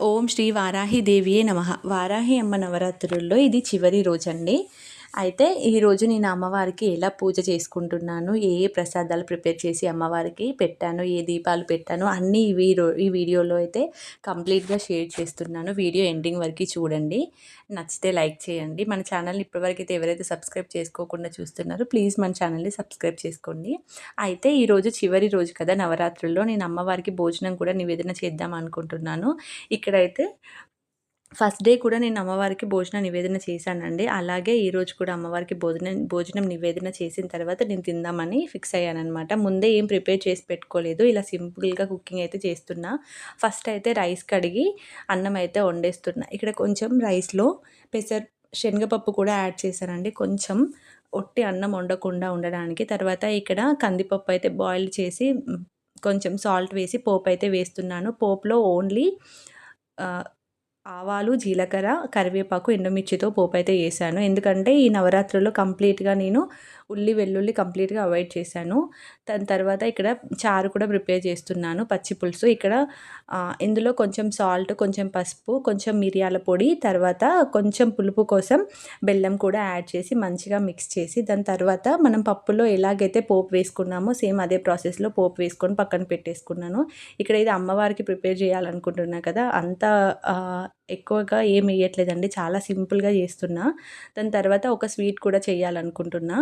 ఓం శ్రీ వారాహి దేవియే నమ. వారాహి అమ్మ నవరాత్రుల్లో ఇది చివరి రోజండి. అయితే ఈరోజు నేను అమ్మవారికి ఎలా పూజ చేసుకుంటున్నాను ఏ ఏ ప్రసాదాలు ప్రిపేర్ చేసి అమ్మవారికి పెట్టాను ఏ దీపాలు పెట్టాను అన్నీ ఈ ఈ వీడియోలో అయితే కంప్లీట్గా షేర్ చేస్తున్నాను. వీడియో ఎండింగ్ వరకు చూడండి. నచ్చితే లైక్ చేయండి. మన ఛానల్ని ఇప్పటివరకు అయితే ఎవరైతే సబ్స్క్రైబ్ చేసుకోకుండా చూస్తున్నారో ప్లీజ్ మన ఛానల్ని సబ్స్క్రైబ్ చేసుకోండి. అయితే ఈరోజు చివరి రోజు కదా నవరాత్రుల్లో నేను అమ్మవారికి భోజనం కూడా నివేదన చేద్దాం అనుకుంటున్నాను. ఇక్కడైతే ఫస్ట్ డే కూడా నేను అమ్మవారికి భోజన నివేదన చేశానండి. అలాగే ఈరోజు కూడా అమ్మవారికి భోజనం భోజనం నివేదన చేసిన తర్వాత నేను తిందామని ఫిక్స్ అయ్యానమాట ముందే ఏం ప్రిపేర్ చేసి పెట్టుకోలేదు. ఇలా సింపుల్గా కుకింగ్ అయితే చేస్తున్నా. ఫస్ట్ అయితే రైస్ కడిగి అన్నం అయితే వండేస్తున్నా. ఇక్కడ కొంచెం రైస్లో పెసర్ శనగపప్పు కూడా యాడ్ చేశానండి. కొంచెం ఒట్టి అన్నం వండకుండా ఉండడానికి. తర్వాత ఇక్కడ కందిపప్పు అయితే బాయిల్ చేసి కొంచెం సాల్ట్ వేసి పోపు అయితే వేస్తున్నాను. పోపులో ఓన్లీ ఆవాలు జీలకర్ర కరివేపాకు ఎండుమిర్చితో పోపు అయితే చేశాను ఎందుకంటే ఈ నవరాత్రుల్లో కంప్లీట్గా నేను ఉల్లి వెల్లుల్లి కంప్లీట్గా అవాయిడ్ చేశాను. దాని తర్వాత ఇక్కడ చారు కూడా ప్రిపేర్ చేస్తున్నాను పచ్చి పులుసు. ఇక్కడ ఇందులో కొంచెం సాల్ట్ కొంచెం పసుపు కొంచెం మిరియాల పొడి తర్వాత కొంచెం పులుపు కోసం బెల్లం కూడా యాడ్ చేసి మంచిగా మిక్స్ చేసి దాని తర్వాత మనం పప్పులో ఎలాగైతే పోపు వేసుకున్నామో సేమ్ అదే ప్రాసెస్లో పోపు వేసుకొని పక్కన పెట్టేసుకున్నాను. ఇక్కడ ఇది అమ్మవారికి ప్రిపేర్ చేయాలనుకుంటున్నా కదా అంత ఎక్కువగా ఏం వేయట్లేదండి చాలా సింపుల్గా చేస్తున్నా. దాని తర్వాత ఒక స్వీట్ కూడా చేయాలనుకుంటున్నా.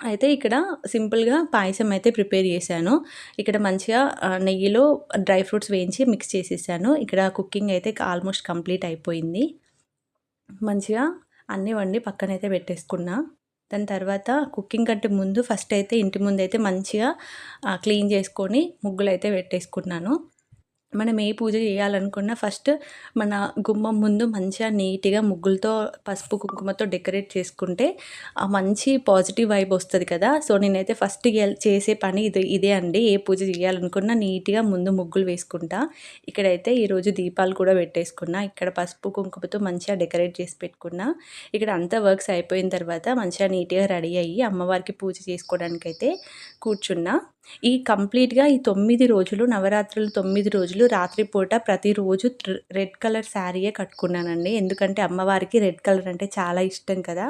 అయితే ఇక్కడ సింపుల్గా పాయసం అయితే ప్రిపేర్ చేశాను. ఇక్కడ మంచిగా నెయ్యిలో డ్రై ఫ్రూట్స్ వేయించి మిక్స్ చేసేసాను. ఇక్కడ కుకింగ్ అయితే ఆల్మోస్ట్ కంప్లీట్ అయిపోయింది. మంచిగా అన్నీ వండి పక్కనైతే పెట్టేసుకున్నా. దాని తర్వాత కుకింగ్ కంటే ముందు ఫస్ట్ అయితే ఇంటి ముందు అయితే మంచిగా క్లీన్ చేసుకొని ముగ్గులు అయితే పెట్టేసుకున్నాను. మనం ఏ పూజ చేయాలనుకున్నా ఫస్ట్ మన గుమ్మం ముందు మంచిగా నీట్గా ముగ్గులతో పసుపు కుంకుమతో డెకరేట్ చేసుకుంటే ఆ మంచి పాజిటివ్ వైబ్ వస్తుంది కదా. సో నేనైతే ఫస్ట్ చేసే పని ఇది ఇదే అండి. ఏ పూజ చేయాలనుకున్నా నీట్గా ముందు ముగ్గులు వేసుకుంటా. ఇక్కడైతే ఈరోజు దీపాలు కూడా పెట్టేసుకున్నా. ఇక్కడ పసుపు కుంకుమతో మంచిగా డెకరేట్ చేసి పెట్టుకున్నా. ఇక్కడ అంతా వర్క్స్ అయిపోయిన తర్వాత మంచిగా నీట్గా రెడీ అయ్యి అమ్మవారికి పూజ చేసుకోవడానికి అయితే కూర్చున్నా. ఈ కంప్లీట్గా ఈ తొమ్మిది రోజులు నవరాత్రులు తొమ్మిది రోజులు రాత్రిపూట ప్రతిరోజు రెడ్ కలర్ శారీయే కట్టుకున్నానండి. ఎందుకంటే అమ్మవారికి రెడ్ కలర్ అంటే చాలా ఇష్టం కదా.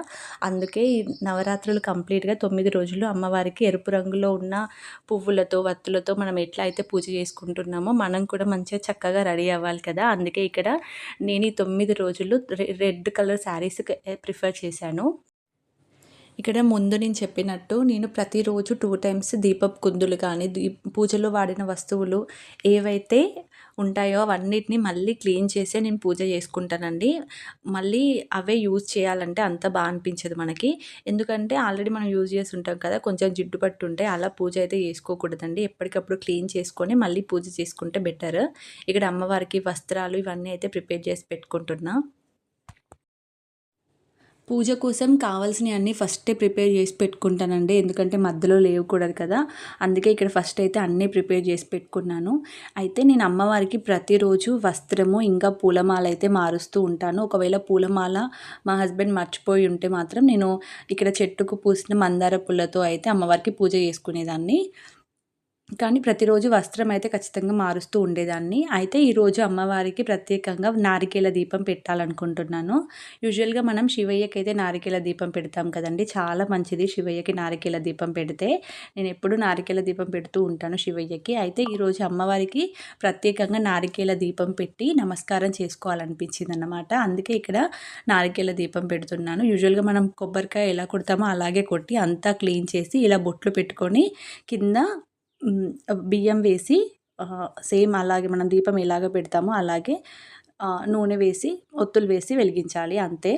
అందుకే ఈ నవరాత్రులు కంప్లీట్గా తొమ్మిది రోజులు అమ్మవారికి ఎరుపు రంగులో ఉన్న పువ్వులతో వత్తులతో మనం ఎట్లా అయితే పూజ చేసుకుంటున్నామో మనం కూడా మంచిగా చక్కగా రెడీ అవ్వాలి కదా. అందుకే ఇక్కడ నేను ఈ తొమ్మిది రోజులు రెడ్ కలర్ శారీస్ ప్రిఫర్ చేశాను. ఇక్కడ ముందు నేను చెప్పినట్టు నేను ప్రతిరోజు టూ టైమ్స్ దీపపు కుందులు కానీ దీ పూజలో వాడిన వస్తువులు ఏవైతే ఉంటాయో అవన్నిటిని మళ్ళీ క్లీన్ చేసే నేను పూజ చేసుకుంటానండి. మళ్ళీ అవే యూజ్ చేయాలంటే అంత బాగా అనిపించదు మనకి. ఎందుకంటే ఆల్రెడీ మనం యూజ్ చేసి ఉంటాం కదా కొంచెం జిడ్డు పట్టు ఉంటే అలా పూజ అయితే చేసుకోకూడదండి. ఎప్పటికప్పుడు క్లీన్ చేసుకొని మళ్ళీ పూజ చేసుకుంటే బెటర్. ఇక్కడ అమ్మవారికి వస్త్రాలు ఇవన్నీ అయితే ప్రిపేర్ చేసి పెట్టుకుంటున్నా. పూజ కోసం కావాల్సినవి అన్నీ ఫస్టే ప్రిపేర్ చేసి పెట్టుకుంటానండి. ఎందుకంటే మధ్యలో లేవకూడదు కదా. అందుకే ఇక్కడ ఫస్ట్ అయితే అన్నీ ప్రిపేర్ చేసి పెట్టుకున్నాను. అయితే నేను అమ్మవారికి ప్రతిరోజు వస్త్రము ఇంకా పూలమాల అయితే మారుస్తూ ఉంటాను. ఒకవేళ పూలమాల మా హస్బెండ్ మర్చిపోయి ఉంటే మాత్రం నేను ఇక్కడ చెట్టుకు పూసిన మందార పూలతో అయితే అమ్మవారికి పూజ చేసుకునేదాన్ని. కానీ ప్రతిరోజు వస్త్రం అయితే ఖచ్చితంగా మారుస్తూ ఉండేదాన్ని. అయితే ఈరోజు అమ్మవారికి ప్రత్యేకంగా నారికేల దీపం పెట్టాలనుకుంటున్నాను. యూజువల్గా మనం శివయ్యకి అయితే నారికేల దీపం పెడతాం కదండి. చాలా మంచిది శివయ్యకి నారికేల దీపం పెడితే. నేను ఎప్పుడు నారికేల దీపం పెడుతూ ఉంటాను శివయ్యకి. అయితే ఈరోజు అమ్మవారికి ప్రత్యేకంగా నారికేల దీపం పెట్టి నమస్కారం చేసుకోవాలనిపించింది అన్నమాట అందుకే ఇక్కడ నారికేల దీపం పెడుతున్నాను. యూజువల్గా మనం కొబ్బరికాయ ఎలా కొడతామో అలాగే కొట్టి అంతా క్లీన్ చేసి ఇలా బొట్లు పెట్టుకొని కింద బియ్యం వేసి సేమ్ అలాగే మనం దీపం ఎలాగ పెడతామో అలాగే నూనె వేసి ఒత్తులు వేసి వెలిగించాలి అంతే.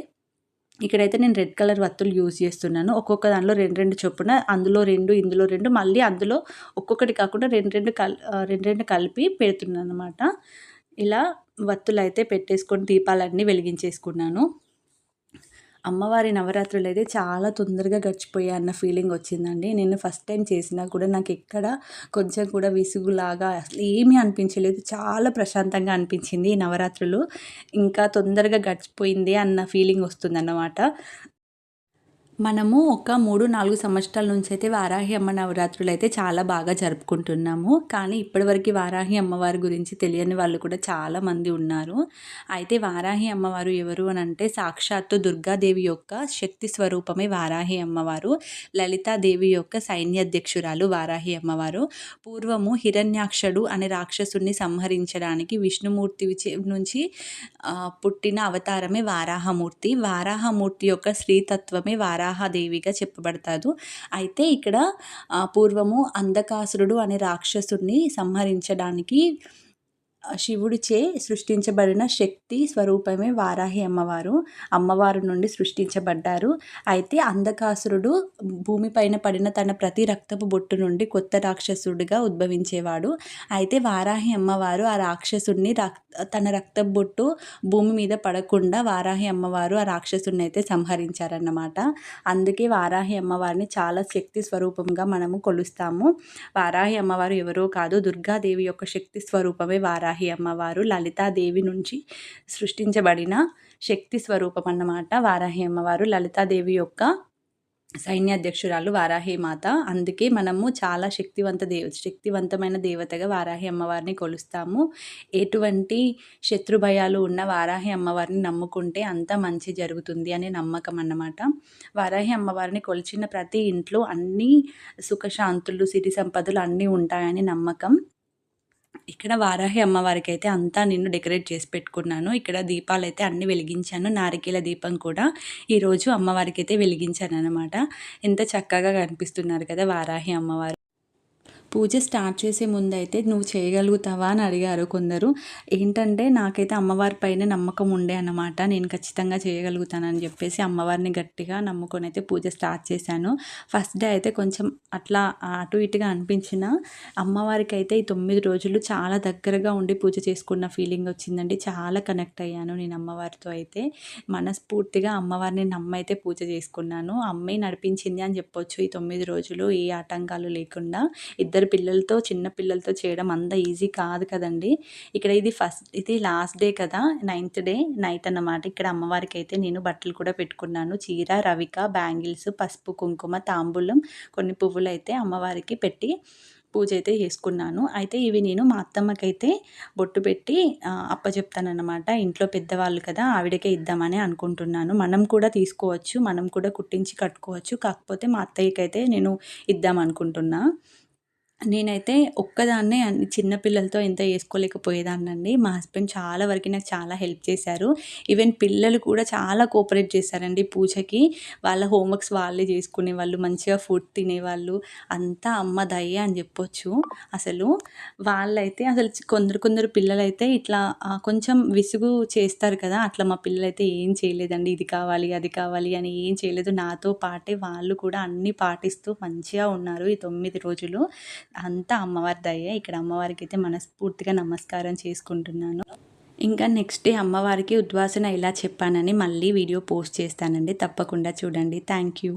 ఇక్కడైతే నేను రెడ్ కలర్ వత్తులు యూజ్ చేస్తున్నాను. ఒక్కొక్క దానిలో రెండు రెండు చొప్పున అందులో రెండు ఇందులో రెండు మళ్ళీ అందులో ఒక్కొక్కటి కాకుండా రెండు రెండు కల్ రెండు రెండు కలిపి పెడుతున్నాను అనమాట ఇలా వత్తులు అయితే పెట్టేసుకొని దీపాలన్నీ వెలిగించేసుకున్నాను. అమ్మవారి నవరాత్రులు అయితే చాలా తొందరగా గడిచిపోయాయి అన్న ఫీలింగ్ వచ్చిందండి. నేను ఫస్ట్ టైం చేసినా కూడా నాకు ఎక్కడ కొంచెం కూడా విసుగులాగా అసలు ఏమీ అనిపించలేదు. చాలా ప్రశాంతంగా అనిపించింది ఈ నవరాత్రులు. ఇంకా తొందరగా గడిచిపోయింది అన్న ఫీలింగ్ వస్తుందన్నమాట. మనము ఒక మూడు నాలుగు సంవత్సరాల నుంచి అయితే వారాహి అమ్మ నవరాత్రులు అయితే చాలా బాగా జరుపుకుంటున్నాము. కానీ ఇప్పటివరకు వారాహి అమ్మవారి గురించి తెలియని వాళ్ళు కూడా చాలా మంది ఉన్నారు. అయితే వారాహి అమ్మవారు ఎవరు అని అంటే సాక్షాత్తు దుర్గాదేవి యొక్క శక్తి స్వరూపమే వారాహి అమ్మవారు. లలితాదేవి యొక్క సైన్యాధ్యక్షురాలు వారాహి అమ్మవారు. పూర్వము హిరణ్యాక్షుడు అనే రాక్షసుని సంహరించడానికి విష్ణుమూర్తి నుంచి పుట్టిన అవతారమే వారాహమూర్తి. వారాహమూర్తి యొక్క శ్రీతత్వమే వరాహదేవిగా చెప్పబడతారు. అయితే ఇక్కడ పూర్వము అంధకాసురుడు అనే రాక్షసుడిని సంహరించడానికి శివుడిచే సృష్టించబడిన శక్తి స్వరూపమే వారాహి అమ్మవారు. అమ్మవారు నుండి సృష్టించబడ్డారు. అయితే అంధకాసురుడు భూమిపైన పడిన తన ప్రతి రక్తపు బొట్టు నుండి కొత్త రాక్షసుడిగా ఉద్భవించేవాడు. అయితే వారాహి అమ్మవారు ఆ రాక్షసుడిని రక్ తన రక్తపు బొట్టు భూమి మీద పడకుండా వారాహి అమ్మవారు ఆ రాక్షసుడిని అయితే సంహరించారన్నమాట. అందుకే వారాహి అమ్మవారిని చాలా శక్తి స్వరూపంగా మనము కొలుస్తాము. వారాహి అమ్మవారు ఎవరో కాదు దుర్గాదేవి యొక్క శక్తి స్వరూపమే వారాహి అమ్మవారు లలితాదేవి నుంచి సృష్టించబడిన శక్తి స్వరూపం అన్నమాట వారాహి అమ్మవారు. లలితాదేవి యొక్క సైన్యాధ్యక్షురాలు వారాహి మాత. అందుకే మనము చాలా శక్తివంత దేవ శక్తివంతమైన దేవతగా వారాహి అమ్మవారిని కొలుస్తాము. ఎటువంటి శత్రు భయాలు ఉన్న వారాహి అమ్మవారిని నమ్ముకుంటే అంత మంచి జరుగుతుంది అనే నమ్మకం అన్నమాట. వారాహి అమ్మవారిని కొలిచిన ప్రతి ఇంట్లో అన్ని సుఖశాంతులు సిరి సంపదలు అన్నీ ఉంటాయని నమ్మకం. ఇక్కడ వారాహి అమ్మవారికి అయితే అంతా నేను డెకరేట్ చేసి పెట్టుకున్నాను. ఇక్కడ దీపాలు అయితే అన్ని వెలిగించాను. నారికేల దీపం కూడా ఈరోజు అమ్మవారికి అయితే వెలిగించాను అనమాట ఎంత చక్కగా కనిపిస్తున్నారు కదా వారాహి అమ్మవారు. పూజ స్టార్ట్ చేసే ముందు అయితే నువ్వు చేయగలుగుతావా? అని అడిగారు కొందరు. ఏంటంటే నాకైతే అమ్మవారి పైన నమ్మకం ఉండే అన్నమాట. నేను ఖచ్చితంగా చేయగలుగుతానని చెప్పేసి అమ్మవారిని గట్టిగా నమ్ముకొని అయితే పూజ స్టార్ట్ చేశాను. ఫస్ట్ డే అయితే కొంచెం అట్లా అటు ఇటుగా అనిపించిన అమ్మవారికి అయితే ఈ తొమ్మిది రోజులు చాలా దగ్గరగా ఉండి పూజ చేసుకున్న ఫీలింగ్ వచ్చిందండి. చాలా కనెక్ట్ అయ్యాను నేను అమ్మవారితో అయితే. మనస్ఫూర్తిగా అమ్మవారిని నమ్మైతే పూజ చేసుకున్నాను. అమ్మే నడిపించింది అని చెప్పొచ్చు ఈ తొమ్మిది రోజులు ఏ ఆటంకాలు లేకుండా. ఇద్దరు ఇద్దరు పిల్లలతో చిన్న పిల్లలతో చేయడం అంత ఈజీ కాదు కదండి. ఇక్కడ ఇది ఫస్ట్ ఇది లాస్ట్ డే కదా నైన్త్ డే నైట్ అన్నమాట. ఇక్కడ అమ్మవారికి అయితే నేను బట్టలు కూడా పెట్టుకున్నాను. చీర రవిక బ్యాంగిల్స్ పసుపు కుంకుమ తాంబూలం కొన్ని పువ్వులు అయితే అమ్మవారికి పెట్టి పూజ అయితే చేసుకున్నాను. అయితే ఇవి నేను మా అత్తమ్మకైతే బొట్టు పెట్టి అప్ప అప్పచెప్తానన్నమాట ఇంట్లో పెద్దవాళ్ళు కదా ఆవిడకే ఇద్దామని అనుకుంటున్నాను. మనం కూడా తీసుకోవచ్చు మనం కూడా కుట్టించి కట్టుకోవచ్చు. కాకపోతే మా అత్తయ్యకైతే నేను ఇద్దాం అనుకుంటున్నా నేనైతే ఒక్కదాన్నే అన్ని చిన్నపిల్లలతో ఎంత చేసుకోలేకపోయేదాన్నండి మా హస్బెండ్ చాలా వరకు నాకు చాలా హెల్ప్ చేశారు. ఈవెన్ పిల్లలు కూడా చాలా కోఆపరేట్ చేశారండి పూజకి. వాళ్ళ హోంవర్క్స్ వాళ్ళే చేసుకునే వాళ్ళు మంచిగా ఫుడ్ తినేవాళ్ళు. అంతా అమ్మ దయ్య అని చెప్పొచ్చు. అసలు వాళ్ళైతే అసలు కొందరు కొందరు పిల్లలైతే ఇట్లా కొంచెం విసుగు చేస్తారు కదా అట్లా మా పిల్లలైతే ఏం చేయలేదండి. ఇది కావాలి అది కావాలి అని ఏం చేయలేదు. నాతో పాటే వాళ్ళు కూడా అన్నీ పాటిస్తూ మంచిగా ఉన్నారు ఈ తొమ్మిది రోజులు. అంతా అమ్మవారి దయ ఇక్కడ అమ్మవారికి అయితే మనస్ఫూర్తిగా నమస్కారం చేసుకుంటున్నాను. ఇంకా నెక్స్ట్ డే అమ్మవారికి ఉద్వాసన ఇలా చెప్పానని మళ్ళీ వీడియో పోస్ట్ చేస్తానండి. తప్పకుండా చూడండి. Thank you